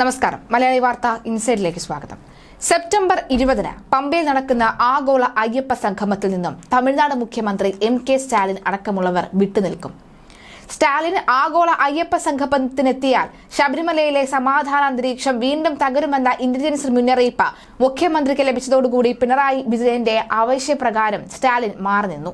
നമസ്കാരം. മലയാളി വാർത്ത ഇൻസൈഡിലേക്ക് സ്വാഗതം. സെപ്റ്റംബർ ഇരുപതിന് പമ്പയിൽ നടക്കുന്ന ആഗോള അയ്യപ്പ സംഗമത്തിൽ നിന്നും തമിഴ്നാട് മുഖ്യമന്ത്രി എം കെ സ്റ്റാലിൻ അടക്കമുള്ളവർ വിട്ടുനിൽക്കും. സ്റ്റാലിൻ ആഗോള അയ്യപ്പ സംഗമത്തിനെത്തിയാൽ ശബരിമലയിലെ സമാധാന അന്തരീക്ഷം വീണ്ടും തകരുമെന്ന ഇന്റലിജൻസ് മുന്നറിയിപ്പ് മുഖ്യമന്ത്രിക്ക് ലഭിച്ചതോടുകൂടി പിണറായി വിജയന്റെ ആവശ്യപ്രകാരം സ്റ്റാലിൻ മാറി നിന്നു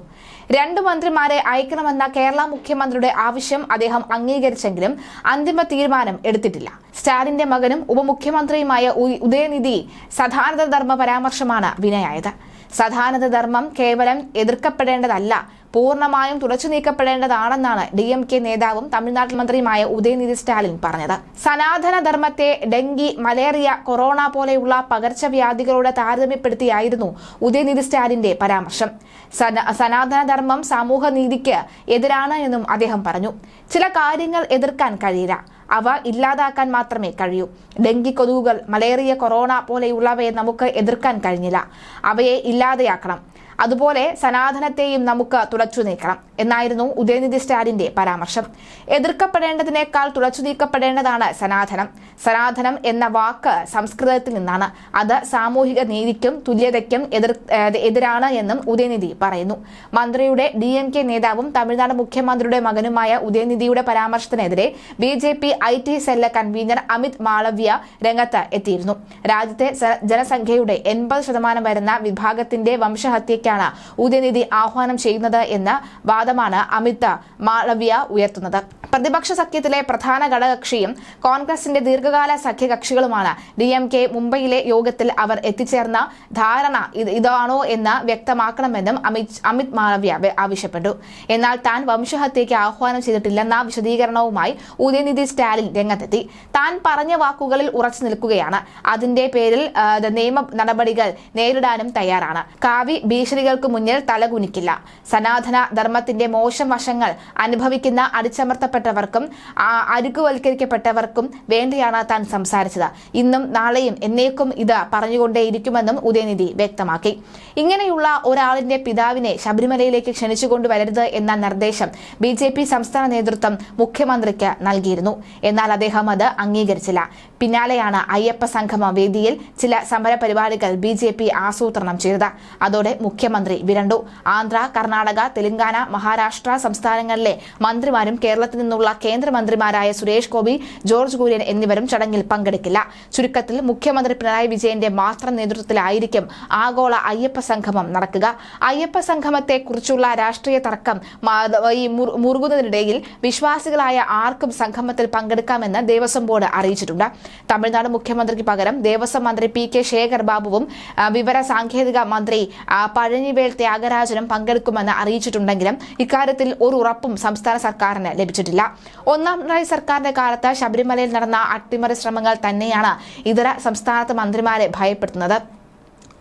രണ്ടു മന്ത്രിമാരെ അയക്കണമെന്ന കേരള മുഖ്യമന്ത്രിയുടെ ആവശ്യം അദ്ദേഹം അംഗീകരിച്ചെങ്കിലും അന്തിമ തീരുമാനം എടുത്തിട്ടില്ല. സ്റ്റാലിന്റെ മകനും ഉപമുഖ്യമന്ത്രിയുമായ ഉദയനിധി സദാനന്ദ ധർമ്മ പരാമർശമാണ് വിനയായത്. സദാനന്ദ ധർമ്മം കേവലം എതിർക്കപ്പെടേണ്ടതല്ല പൂർണമായും തുടച്ചു നീക്കപ്പെടേണ്ടതാണെന്നാണ് ഡി എം കെ നേതാവും തമിഴ്നാട് മന്ത്രിയുമായ ഉദയനിധി സ്റ്റാലിൻ പറഞ്ഞത്. സനാതനധർമ്മത്തെ ഡെങ്കി മലേറിയ കൊറോണ പോലെയുള്ള പകർച്ചവ്യാധികളോട് താരതമ്യപ്പെടുത്തിയായിരുന്നു ഉദയനിധി സ്റ്റാലിന്റെ പരാമർശം. സനാതനധർമ്മം സനാതന ധർമ്മം സമൂഹ നീതിക്ക് എതിരാണ് എന്നും അദ്ദേഹം പറഞ്ഞു. ചില കാര്യങ്ങൾ എതിർക്കാൻ കഴിയില്ല. അവ ഇല്ലാതാക്കാൻ മാത്രമേ കഴിയൂ. ഡെങ്കി കൊതുകുകൾ മലേറിയ കൊറോണ പോലെയുള്ളവയെ നമുക്ക് എതിർക്കാൻ കഴിഞ്ഞില്ല. അവയെ ഇല്ലാതെയാക്കണം. അതുപോലെ സനാതനത്തെയും നമുക്ക് തുളച്ചു നീക്കണം. എന്നായിരുന്നു ഉദയനിധി സ്റ്റാലിന്റെ പരാമർശം. എതിർക്കപ്പെടേണ്ടതിനേക്കാൾ തുളച്ചു നീക്കപ്പെടേണ്ടതാണ് സനാതനം. സനാതനം എന്ന വാക്ക് സംസ്കൃതത്തിൽ നിന്നാണ്. അത് സാമൂഹിക നീതിക്കും തുല്യതയ്ക്കും എതിർ എതിരാണ് എന്നും ഉദയനിധി പറയുന്നു. മന്ത്രിയുടെ ഡി എം കെ നേതാവും തമിഴ്നാട് മുഖ്യമന്ത്രിയുടെ മകനുമായ ഉദയനിധിയുടെ പരാമർശത്തിനെതിരെ B J P I T cell convener Amit Malviya രംഗത്ത് എത്തിയിരുന്നു. രാജ്യത്തെ ജനസംഖ്യയുടെ എൺപത് ശതമാനം വരുന്ന വിഭാഗത്തിന്റെ വംശഹത്യയ്ക്കാണ് ഉദയനിധി ആഹ്വാനം ചെയ്യുന്നത് എന്ന വാദമാണ് അമിത് മാളവ്യ ഉയർത്തുന്നത്. പ്രതിപക്ഷ സഖ്യത്തിലെ പ്രധാന ഘടകകക്ഷിയും കോൺഗ്രസിന്റെ ദീർഘകാല സഖ്യകക്ഷികളുമാണ് ഡി എം കെ മുംബൈയിലെ യോഗത്തിൽ അവർ എത്തിച്ചേർന്ന ധാരണ ഇത് ഇതാണോ എന്ന് വ്യക്തമാക്കണമെന്നും അമിത് അമിത് മാളവ്യ ആവശ്യപ്പെട്ടു. എന്നാൽ താൻ വംശഹത്യയ്ക്ക് ആഹ്വാനം ചെയ്തിട്ടില്ലെന്ന വിശദീകരണവുമായി ഉദയനിധി സ്റ്റാലിൻ രംഗത്തെത്തി. താൻ പറഞ്ഞ വാക്കുകളിൽ ഉറച്ചു നിൽക്കുകയാണ്. അതിന്റെ പേരിൽ നിയമ നടപടികൾ നേരിടാനും തയ്യാറാണ്. കാവി ഭീഷണികൾക്ക് മുന്നിൽ തലകുനിക്കില്ല. സനാതന ധർമ്മത്തിന്റെ മോശം വശങ്ങൾ അനുഭവിക്കുന്ന അടിച്ചമർത്തപ്പെട്ടവർക്കും അരുക്കുവൽക്കരിക്കപ്പെട്ടവർക്കും വേണ്ടിയാണ് താൻ സംസാരിച്ചത്. ഇന്നും നാളെയും എന്നേക്കും ഇത് പറഞ്ഞുകൊണ്ടേയിരിക്കുമെന്നും ഉദയനിധി വ്യക്തമാക്കി. ഇങ്ങനെയുള്ള ഒരാളിന്റെ പിതാവിനെ ശബരിമലയിലേക്ക് ക്ഷണിച്ചുകൊണ്ടുവരരുത് എന്ന നിർദ്ദേശം ബി ജെ പി സംസ്ഥാന നേതൃത്വം മുഖ്യമന്ത്രിക്ക് നൽകിയിരുന്നു. എന്നാൽ അദ്ദേഹം അത് അംഗീകരിച്ചില്ല. പിന്നാലെയാണ് അയ്യപ്പ സംഗമ വേദിയിൽ ചില സമര പരിപാടികൾ ബി ജെ പി ആസൂത്രണം ചെയ്തത്. അതോടെ മുഖ്യമന്ത്രി വിരണ്ടു. ആന്ധ്ര കർണാടക തെലങ്കാന മഹാരാഷ്ട്ര സംസ്ഥാനങ്ങളിലെ മന്ത്രിമാരും കേരളത്തിൽ നിന്നുള്ള കേന്ദ്രമന്ത്രിമാരായ സുരേഷ് ഗോപി ജോർജ് കുര്യൻ എന്നിവരും ചടങ്ങിൽ പങ്കെടുക്കില്ല. ചുരുക്കത്തിൽ മുഖ്യമന്ത്രി പിണറായി വിജയന്റെ മാത്രം നേതൃത്വത്തിലായിരിക്കും ആഗോള അയ്യപ്പ സംഗമം നടക്കുക. അയ്യപ്പ സംഗമത്തെ കുറിച്ചുള്ള രാഷ്ട്രീയ തർക്കം മുറുകുന്നതിനിടയിൽ വിശ്വാസികളായ ആർക്കും സംഗമത്തിൽ പങ്കെടുക്കാമെന്ന് ദേവസ്വം ബോർഡ് അറിയിച്ചിട്ടുണ്ട്. തമിഴ്നാട് മുഖ്യമന്ത്രിക്ക് പകരം ദേവസ്വം മന്ത്രി പി കെ ശേഖർ ബാബുവും വിവര സാങ്കേതിക മന്ത്രി പഴനിവേൽ ത്യാഗരാജനും പങ്കെടുക്കുമെന്ന് അറിയിച്ചിട്ടുണ്ടെങ്കിലും ഇക്കാര്യത്തിൽ ഒരു ഉറപ്പും സംസ്ഥാന സർക്കാരിന് ലഭിച്ചിട്ടില്ല. ഒന്നാം പിണറായി സർക്കാരിന്റെ കാലത്ത് ശബരിമലയിൽ നടന്ന അട്ടിമറി ശ്രമങ്ങൾ തന്നെയാണ് ഇതര സംസ്ഥാനത്ത് മന്ത്രിമാരെ ഭയപ്പെടുത്തുന്നത്.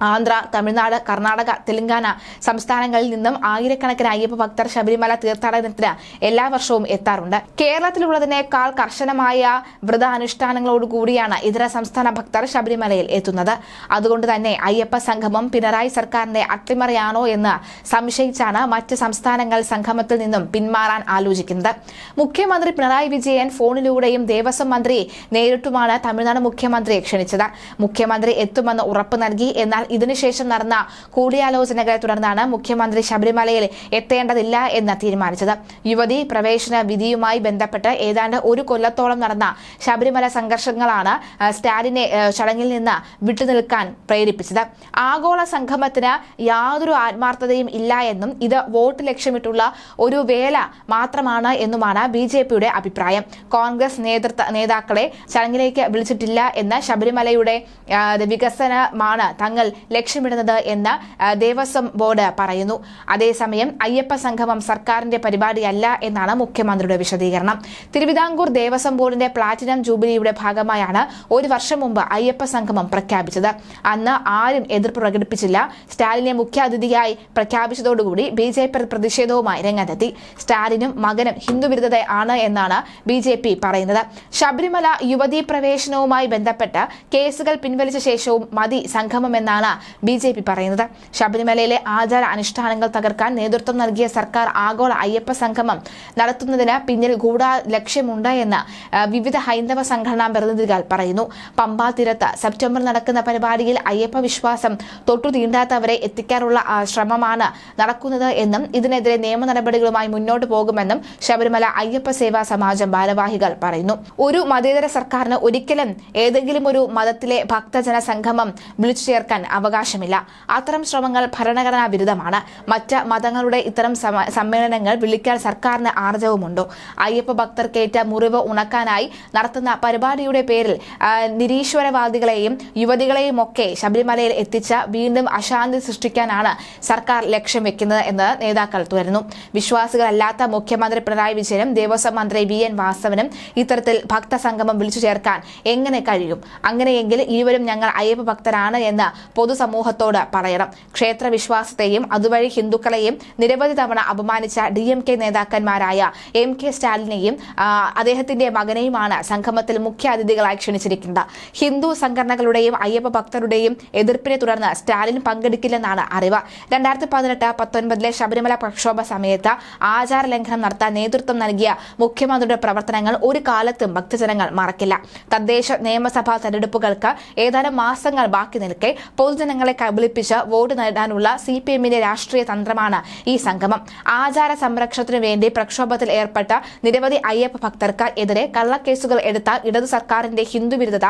ആന്ധ്ര തമിഴ്നാട് കർണാടക തെലങ്കാന സംസ്ഥാനങ്ങളിൽ നിന്നും ആയിരക്കണക്കിന് അയ്യപ്പ ഭക്തർ ശബരിമല തീർത്ഥാടനത്തിന് എല്ലാ വർഷവും എത്താറുണ്ട്. കേരളത്തിലുള്ളതിനേക്കാൾ കർശനമായ വ്രതാനുഷ്ഠാനങ്ങളോടുകൂടിയാണ് ഇതര സംസ്ഥാന ഭക്തർ ശബരിമലയിൽ എത്തുന്നത്. അതുകൊണ്ട് തന്നെ അയ്യപ്പ സംഗമം പിണറായി സർക്കാരിന്റെ അട്ടിമറിയാണോ എന്ന് സംശയിച്ചാണ് മറ്റ് സംസ്ഥാനങ്ങൾ സംഗമത്തിൽ നിന്നും പിന്മാറാൻ ആലോചിക്കുന്നത്. മുഖ്യമന്ത്രി പിണറായി വിജയൻ ഫോണിലൂടെയും ദേവസ്വം മന്ത്രി നേരിട്ടുമാണ് തമിഴ്നാട് മുഖ്യമന്ത്രിയെ ക്ഷണിച്ചത്. മുഖ്യമന്ത്രി എത്തുമെന്ന് ഉറപ്പ് നൽകി എന്നാൽ ഇതിനുശേഷം നടന്ന കൂടിയാലോചനകളെ തുടർന്നാണ് മുഖ്യമന്ത്രി ശബരിമലയിൽ എത്തേണ്ടതില്ല എന്ന് തീരുമാനിച്ചത്. യുവതി പ്രവേശന വിധിയുമായി ബന്ധപ്പെട്ട് ഏതാണ്ട് ഒരു കൊല്ലത്തോളം നടന്ന ശബരിമല സംഘർഷങ്ങളാണ് സ്റ്റാലിനെ ചടങ്ങിൽ നിന്ന് വിട്ടുനിൽക്കാൻ പ്രേരിപ്പിച്ചത്. ആഗോള സംഗമത്തിന് യാതൊരു ആത്മാർത്ഥതയും ഇല്ല എന്നും ഇത് വോട്ട് ലക്ഷ്യമിട്ടുള്ള ഒരു വേല മാത്രമാണ് എന്നുമാണ് ബി അഭിപ്രായം. കോൺഗ്രസ് നേതൃത്വ നേതാക്കളെ ചടങ്ങിലേക്ക് വിളിച്ചിട്ടില്ല എന്ന് ശബരിമലയുടെ വികസനമാണ് തങ്ങൾ ലക്ഷ്യമിടുന്നത് എന്ന് ദേവസ്വം ബോർഡ് പറയുന്നു. അതേസമയം അയ്യപ്പ സംഗമം സർക്കാരിന്റെ പരിപാടിയല്ല എന്നാണ് മുഖ്യമന്ത്രിയുടെ വിശദീകരണം. തിരുവിതാംകൂർ ദേവസ്വം ബോർഡിന്റെ പ്ലാറ്റിനം ജൂബിലിയുടെ ഭാഗമായാണ് ഒരു വർഷം മുമ്പ് അയ്യപ്പ സംഗമം പ്രഖ്യാപിച്ചത്. അന്ന് ആരും എതിർപ്പ് പ്രകടിപ്പിച്ചില്ല. സ്റ്റാലിനെ മുഖ്യാതിഥിയായി പ്രഖ്യാപിച്ചതോടുകൂടി ബി ജെ പി പ്രതിഷേധവുമായി രംഗത്തെത്തി. സ്റ്റാലിനും മകനും ഹിന്ദുവിരുദ്ധത ആണ് എന്നാണ് ബി ജെ പി പറയുന്നത്. ശബരിമല യുവതീ പ്രവേശനവുമായി ബന്ധപ്പെട്ട് കേസുകൾ പിൻവലിച്ച ശേഷവും മതി സംഗമം എന്നാണ് ബി ജെ പി പറയുന്നത്. ശബരിമലയിലെ ആചാര അനുഷ്ഠാനങ്ങൾ തകർക്കാൻ നേതൃത്വം നൽകിയ സർക്കാർ ആഗോള അയ്യപ്പ സംഗമം നടത്തുന്നതിന് പിന്നിൽ ഗൂഢാ ലക്ഷ്യമുണ്ട് എന്ന് വിവിധ ഹൈന്ദവ സംഘടനാ പ്രതിനിധികൾ പറയുന്നു. പമ്പാ തീരത്ത് സെപ്റ്റംബർ നടക്കുന്ന പരിപാടിയിൽ അയ്യപ്പ വിശ്വാസം തൊട്ടു തീണ്ടാത്തവരെ എത്തിക്കാനുള്ള ശ്രമമാണ് നടക്കുന്നത് എന്നും ഇതിനെതിരെ നിയമ നടപടികളുമായി മുന്നോട്ട് പോകുമെന്നും ശബരിമല അയ്യപ്പ സേവാ സമാജം ഭാരവാഹികൾ പറയുന്നു. ഒരു മതേതര സർക്കാരിന് ഒരിക്കലും ഏതെങ്കിലും ഒരു മതത്തിലെ ഭക്തജന സംഗമം വിളിച്ചു ചേർക്കാൻ അവകാശമില്ല. അത്തരം ശ്രമങ്ങൾ ഭരണഘടനാ വിരുദ്ധമാണ്. മറ്റ് മതങ്ങളുടെ ഇത്തരം സമ്മേളനങ്ങൾ വിളിക്കാൻ സർക്കാരിന് ആർജവുമുണ്ടോ. അയ്യപ്പ ഭക്തർക്കേറ്റ മുറിവ് ഉണക്കാനായി നടത്തുന്ന പരിപാടിയുടെ പേരിൽ നിരീശ്വരവാദികളെയും യുവതികളെയും ഒക്കെ ശബരിമലയിൽ എത്തിച്ച വീണ്ടും അശാന്തി സൃഷ്ടിക്കാനാണ് സർക്കാർ ലക്ഷ്യം വെക്കുന്നത് എന്ന് നേതാക്കൾ തുടരുന്നു വിശ്വാസികളല്ലാത്ത മുഖ്യമന്ത്രി പിണറായി വിജയനും ദേവസ്വം മന്ത്രി വി എൻ വാസവനും ഇത്തരത്തിൽ ഭക്തസംഗമം വിളിച്ചു ചേർക്കാൻ എങ്ങനെ കഴിയും? അങ്ങനെയെങ്കിൽ ഇരുവരും ഞങ്ങൾ അയ്യപ്പ ഭക്തരാണ് എന്ന് പൊതുസമൂഹത്തോട് പറയണം. ക്ഷേത്ര വിശ്വാസത്തെയും അതുവഴി ഹിന്ദുക്കളെയും നിരവധി തവണ അപമാനിച്ച ഡി എം കെ നേതാക്കന്മാരായ എം കെ സ്റ്റാലിനെയും അദ്ദേഹത്തിന്റെ മകനെയുമാണ് സംഗമത്തിൽ മുഖ്യ അതിഥികളായി ക്ഷണിച്ചിരിക്കുന്നത്. ഹിന്ദു സംഘടനകളുടെയും അയ്യപ്പ ഭക്തരുടെയും എതിർപ്പിനെ തുടർന്ന് സ്റ്റാലിൻ പങ്കെടുക്കില്ലെന്നാണ് അറിവ്. രണ്ടായിരത്തി പതിനെട്ട് പത്തൊൻപതിലെ ശബരിമല പ്രക്ഷോഭ സമയത്ത് ആചാര ലംഘനം നടത്താൻ നേതൃത്വം നൽകിയ മുഖ്യമന്ത്രിയുടെ പ്രവർത്തനങ്ങൾ ഒരു കാലത്തും ഭക്തജനങ്ങൾ മറക്കില്ല. തദ്ദേശ നിയമസഭാ തെരഞ്ഞെടുപ്പുകൾക്ക് ഏതാനും മാസങ്ങൾ ബാക്കി നിൽക്കെ പൊതുജനങ്ങളെ കബളിപ്പിച്ച് വോട്ട് നേടാനുള്ള സി പി എമ്മിന്റെ രാഷ്ട്രീയ തന്ത്രമാണ് ഈ സംഗമം. ആചാര സംരക്ഷണത്തിനു വേണ്ടി പ്രക്ഷോഭത്തിൽ ഏർപ്പെട്ട നിരവധി അയ്യപ്പ ഭക്തർക്ക് എതിരെ കള്ളക്കേസുകൾ എടുത്ത ഇടതു സർക്കാരിന്റെ ഹിന്ദുവിരുദ്ധത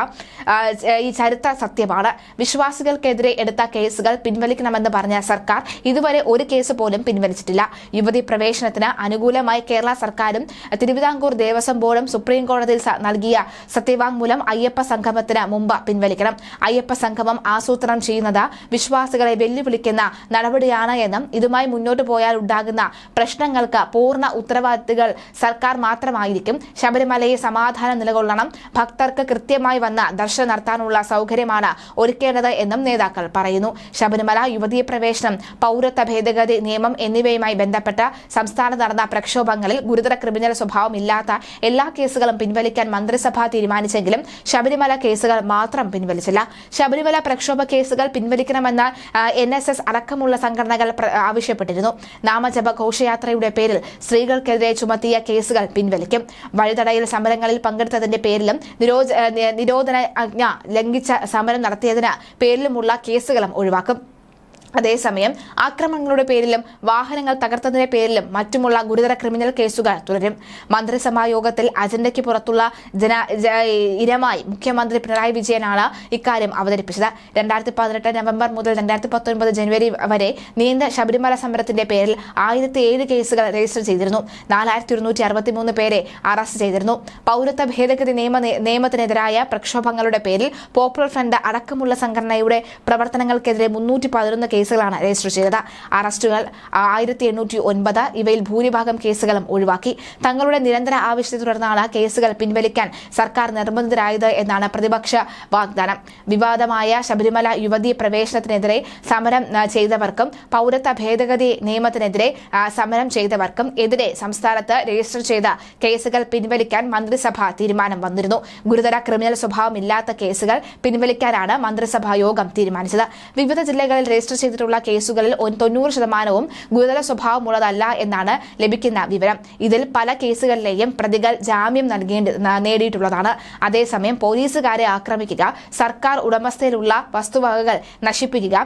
ഈ ചരിത്ര സത്യമാണ്. വിശ്വാസികൾക്കെതിരെ എടുത്ത കേസുകൾ പിൻവലിക്കണമെന്ന് പറഞ്ഞ സർക്കാർ ഇതുവരെ ഒരു കേസ് പോലും പിൻവലിച്ചിട്ടില്ല. യുവതി പ്രവേശനത്തിന് അനുകൂലമായി കേരള സർക്കാരും തിരുവിതാംകൂർ ദേവസ്വം ബോർഡും സുപ്രീം കോടതിയിൽ നൽകിയ സത്യവാങ്മൂലം അയ്യപ്പ സംഗമത്തിന് മുമ്പ് പിൻവലിക്കണം. അയ്യപ്പ സംഗമം ആസൂത്രണം ചെയ്യുന്നത്. വിശ്വാസികളെ വെല്ലുവിളിക്കുന്ന നടപടിയാണ് എന്നും ഇതുമായി മുന്നോട്ട് പോയാൽ ഉണ്ടാകുന്ന പ്രശ്നങ്ങൾക്ക് പൂർണ ഉത്തരവാദിത്തങ്ങൾ സർക്കാർ മാത്രമായിരിക്കും. ശബരിമലയെ സമാധാനം നിലകൊള്ളണം. ഭക്തർക്ക് കൃത്യമായി വന്ന ദർശനം നടത്താനുള്ള സൗകര്യമാണ് ഒരുക്കേണ്ടത് എന്നും നേതാക്കൾ പറയുന്നു. ശബരിമല യുവതീ പ്രവേശനം പൗരത്വ ഭേദഗതി നിയമം എന്നിവയുമായി ബന്ധപ്പെട്ട് സംസ്ഥാനത്ത് നടന്ന പ്രക്ഷോഭങ്ങളിൽ ഗുരുതര ക്രിമിനൽ സ്വഭാവമില്ലാത്ത എല്ലാ കേസുകളും പിൻവലിക്കാൻ മന്ത്രിസഭ തീരുമാനിച്ചെങ്കിലും ശബരിമല കേസുകൾ മാത്രം പിൻവലിച്ചില്ല. ശബരിമല പ്രക്ഷോഭ കേസുകൾ പിൻവലിക്കണമെന്ന് എൻ എസ് എസ് അടക്കമുള്ള സംഘടനകൾ ആവശ്യപ്പെട്ടിരുന്നു. നാമജപ ഘോഷയാത്രയുടെ പേരിൽ സ്ത്രീകൾക്കെതിരെ ചുമത്തിയ കേസുകൾ പിൻവലിക്കും. വഴിതടയൽ സമരങ്ങളിൽ പങ്കെടുത്തതിന്റെ പേരിലും നിരോ നിരോധനാജ്ഞ ലംഘിച്ച സമരം നടത്തിയതിന് പേരിലുമുള്ള കേസുകളും ഒഴിവാക്കും. അതേസമയം ആക്രമണങ്ങളുടെ പേരിലും വാഹനങ്ങൾ തകർത്തതിന്റെ പേരിലും മറ്റുമുള്ള ഗുരുതര ക്രിമിനൽ കേസുകൾ തുടരും. മന്ത്രിസഭാ യോഗത്തിൽ അജണ്ടയ്ക്ക് പുറത്തുള്ള ജന ഇരമായി മുഖ്യമന്ത്രി പിണറായി വിജയനാണ് ഇക്കാര്യം അവതരിപ്പിച്ചത്. രണ്ടായിരത്തി പതിനെട്ട് നവംബർ മുതൽ രണ്ടായിരത്തി പത്തൊൻപത് ജനുവരി വരെ നീണ്ട ശബരിമല സമരത്തിന്റെ പേരിൽ ആയിരത്തി ഏഴ് കേസുകൾ രജിസ്റ്റർ ചെയ്തിരുന്നു. നാലായിരത്തി ഒരുന്നൂറ്റി അറുപത്തിമൂന്ന് പേരെ അറസ്റ്റ് ചെയ്തിരുന്നു. പൗരത്വ ഭേദഗതി നിയമ നിയമത്തിനെതിരായ പ്രക്ഷോഭങ്ങളുടെ പേരിൽ പോപ്പുലർ ഫ്രണ്ട് അടക്കമുള്ള സംഘടനയുടെ പ്രവർത്തനങ്ങൾക്കെതിരെ മുന്നൂറ്റി പതിനൊന്ന് കേസുകളാണ് രജിസ്റ്റർ ചെയ്തത്. അറസ്റ്റുകൾ ആയിരത്തി എണ്ണൂറ്റി ഒൻപത് ഇവയിൽ ഭൂരിഭാഗം കേസുകളും ഒഴിവാക്കി. തങ്ങളുടെ നിരന്തര ആവശ്യത്തെ തുടർന്നാണ് കേസുകൾ പിൻവലിക്കാൻ സർക്കാർ നിർബന്ധിതരായത് എന്നാണ് പ്രതിപക്ഷ വാഗ്ദാനം. വിവാദമായ ശബരിമല യുവതി പ്രവേശനത്തിനെതിരെ സമരം ചെയ്തവർക്കും പൗരത്വ ഭേദഗതി നിയമത്തിനെതിരെ സമരം ചെയ്തവർക്കും എതിരെ സംസ്ഥാനത്ത് രജിസ്റ്റർ ചെയ്ത കേസുകൾ പിൻവലിക്കാൻ മന്ത്രിസഭ തീരുമാനം വന്നിരുന്നു. ഗുരുതര ക്രിമിനൽ സ്വഭാവമില്ലാത്ത കേസുകൾ പിൻവലിക്കാനാണ് മന്ത്രിസഭാ യോഗം തീരുമാനിച്ചത്. വിവിധ ജില്ലകളിൽ രജിസ്റ്റർ ചെയ്തിട്ടുള്ള കേസുകളിൽ തൊണ്ണൂറ് ശതമാനവും ഗുരുതര സ്വഭാവമുള്ളതല്ല എന്നാണ് ലഭിക്കുന്ന വിവരം. ഇതിൽ പല കേസുകളിലെയും പ്രതികൾ ജാമ്യം നൽകേണ്ടി നേടിയിട്ടുള്ളതാണ്. അതേസമയം പോലീസുകാരെ ആക്രമിക്കുക സർക്കാർ ഉടമസ്ഥയിലുള്ള വസ്തുവകകൾ നശിപ്പിക്കുക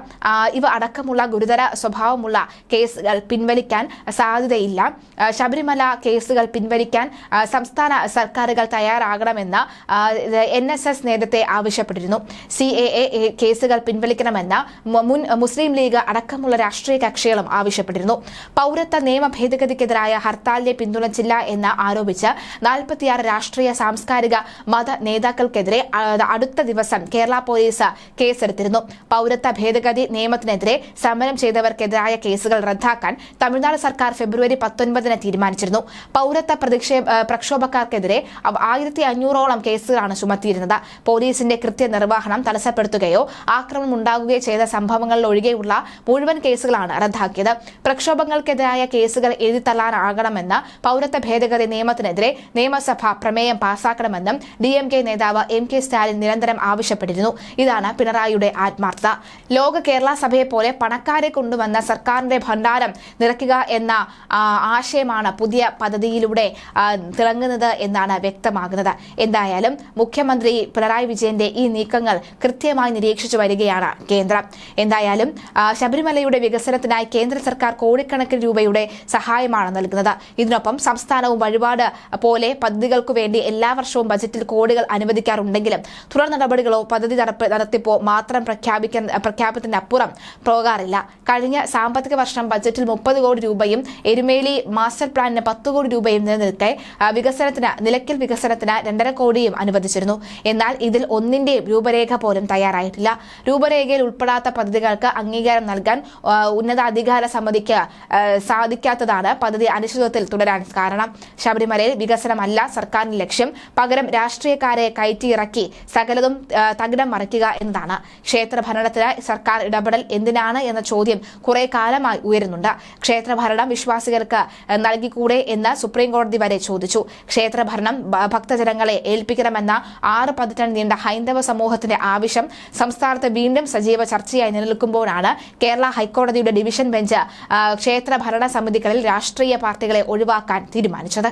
ഇവ അടക്കമുള്ള ഗുരുതര സ്വഭാവമുള്ള കേസുകൾ പിൻവലിക്കാൻ സാധ്യതയില്ല. ശബരിമല കേസുകൾ പിൻവലിക്കാൻ സംസ്ഥാന സർക്കാരുകൾ തയ്യാറാകണമെന്ന് എൻ എസ് എസ് നേരത്തെ ആവശ്യപ്പെട്ടിരുന്നു. സി എ എ കേസുകൾ പിൻവലിക്കണമെന്ന് മുൻ മുസ്ലിം ലീഗ് അടക്കമുള്ള രാഷ്ട്രീയ കക്ഷികളും ആവശ്യപ്പെട്ടിരുന്നു. പൗരത്വ നിയമ ഭേദഗതിക്കെതിരായ ഹർത്താലിനെ പിന്തുണച്ചില്ല എന്ന് ആരോപിച്ച് നാൽപ്പത്തിയാറ് രാഷ്ട്രീയ സാംസ്കാരിക മത നേതാക്കൾക്കെതിരെ അടുത്ത ദിവസം കേരള പോലീസ് കേസെടുത്തിരുന്നു. പൗരത്വ ഭേദഗതി നിയമത്തിനെതിരെ സമരം ചെയ്തവർക്കെതിരായ കേസുകൾ റദ്ദാക്കാൻ തമിഴ്നാട് സർക്കാർ ഫെബ്രുവരി പത്തൊൻപതിന് തീരുമാനിച്ചിരുന്നു. പൗരത്വ പ്രക്ഷോഭക്കാർക്കെതിരെ ആയിരത്തി അഞ്ഞൂറോളം കേസുകളാണ് ചുമത്തിയിരുന്നത്. പോലീസിന്റെ കൃത്യനിർവഹണം തടസ്സപ്പെടുത്തുകയോ ആക്രമണം ഉണ്ടാകുകയോ ചെയ്ത സംഭവങ്ങളിൽ ഒഴികെയുള്ള ഉൾപ്പെടെയുള്ള മുഴുവൻ കേസുകളാണ് റദ്ദാക്കിയത്. പ്രക്ഷോഭങ്ങൾക്കെതിരായ കേസുകൾ എഴുതിത്തള്ളാനാകണമെന്ന് പൌരത്വ ഭേദഗതി നിയമത്തിനെതിരെ നിയമസഭ പ്രമേയം പാസാക്കണമെന്നും ഡി നേതാവ് എം കെ സ്റ്റാലിൻ നിരന്തരം ആവശ്യപ്പെട്ടിരുന്നു. ഇതാണ് പിണറായിയുടെ ആത്മാർത്ഥത. ലോക കേരള സഭയെ പോലെ പണക്കാരെ കൊണ്ടുവന്ന സർക്കാരിന്റെ ഭണ്ഡാരം നിറയ്ക്കുക എന്ന ആശയമാണ് പുതിയ പദ്ധതിയിലൂടെ തിളങ്ങുന്നത് എന്നാണ് വ്യക്തമാകുന്നത്. എന്തായാലും മുഖ്യമന്ത്രി പിണറായി വിജയന്റെ ഈ നീക്കങ്ങൾ കൃത്യമായി നിരീക്ഷിച്ചു വരികയാണ് കേന്ദ്രം. എന്തായാലും ശബരിമലയുടെ വികസനത്തിനായി കേന്ദ്ര സർക്കാർ കോടിക്കണക്കിന് രൂപയുടെ സഹായമാണ് നൽകുന്നത്. ഇതിനൊപ്പം സംസ്ഥാനവും വഴിപാട് പോലെ പദ്ധതികൾക്ക് വേണ്ടി എല്ലാ വർഷവും ബജറ്റിൽ കോടികൾ അനുവദിക്കാറുണ്ടെങ്കിലും തുടർ നടപടികളോ പദ്ധതി നടത്തിപ്പോ മാത്രം പ്രഖ്യാപിക്കാൻ പ്രഖ്യാപനത്തിനപ്പുറം പോകാറില്ല. കഴിഞ്ഞ സാമ്പത്തിക വർഷം ബജറ്റിൽ മുപ്പത് കോടി രൂപയും എരുമേലി മാസ്റ്റർ പ്ലാനിന് പത്ത് കോടി രൂപയും നിലനിൽക്കെ വികസനത്തിന് നിലയ്ക്കൽ വികസനത്തിന് രണ്ടര കോടിയും അനുവദിച്ചിരുന്നു. എന്നാൽ ഇതിൽ ഒന്നിന്റെയും രൂപരേഖ പോലും തയ്യാറായിട്ടില്ല. രൂപരേഖയിൽ ഉൾപ്പെടാത്ത പദ്ധതികൾക്ക് അംഗീകാരം നൽകാൻ ഉന്നത അധികാര സമിതിക്ക് സാധിക്കാത്തതാണ് പദ്ധതി അനിശ്ചിതത്വത്തിൽ തുടരാൻ കാരണം. ശബരിമലയിൽ വികസനമല്ല സർക്കാരിന്റെ ലക്ഷ്യം. പകരം രാഷ്ട്രീയക്കാരെ കയറ്റിയിറക്കി സകലതും തകിടം മറിക്കുക എന്നതാണ്. ക്ഷേത്ര ഭരണത്തിന് സർക്കാർ ഇടപെടൽ എന്തിനാണ് എന്ന ചോദ്യം കുറെ കാലമായി ഉയരുന്നുണ്ട്. ക്ഷേത്രഭരണം വിശ്വാസികൾക്ക് ആ, നൽകിക്കൂടെ എന്ന് സുപ്രീം കോടതി വരെ ചോദിച്ചു. ക്ഷേത്ര ഭരണം ഭക്തജനങ്ങളെ ഏൽപ്പിക്കണമെന്ന ആറ് പതിറ്റാണ്ട് നീണ്ട ഹൈന്ദവ സമൂഹത്തിന്റെ ആവശ്യം സംസ്ഥാനത്ത് വീണ്ടും സജീവ ചർച്ചയായി നിലനിൽക്കുമ്പോഴാണ് കേരള ഹൈക്കോടതിയുടെ ഡിവിഷൻ ബെഞ്ച് ക്ഷേത്ര ഭരണ സമിതികളിൽ രാഷ്ട്രീയ പാർട്ടികളെ ഒഴിവാക്കാൻ തീരുമാനിച്ചത്.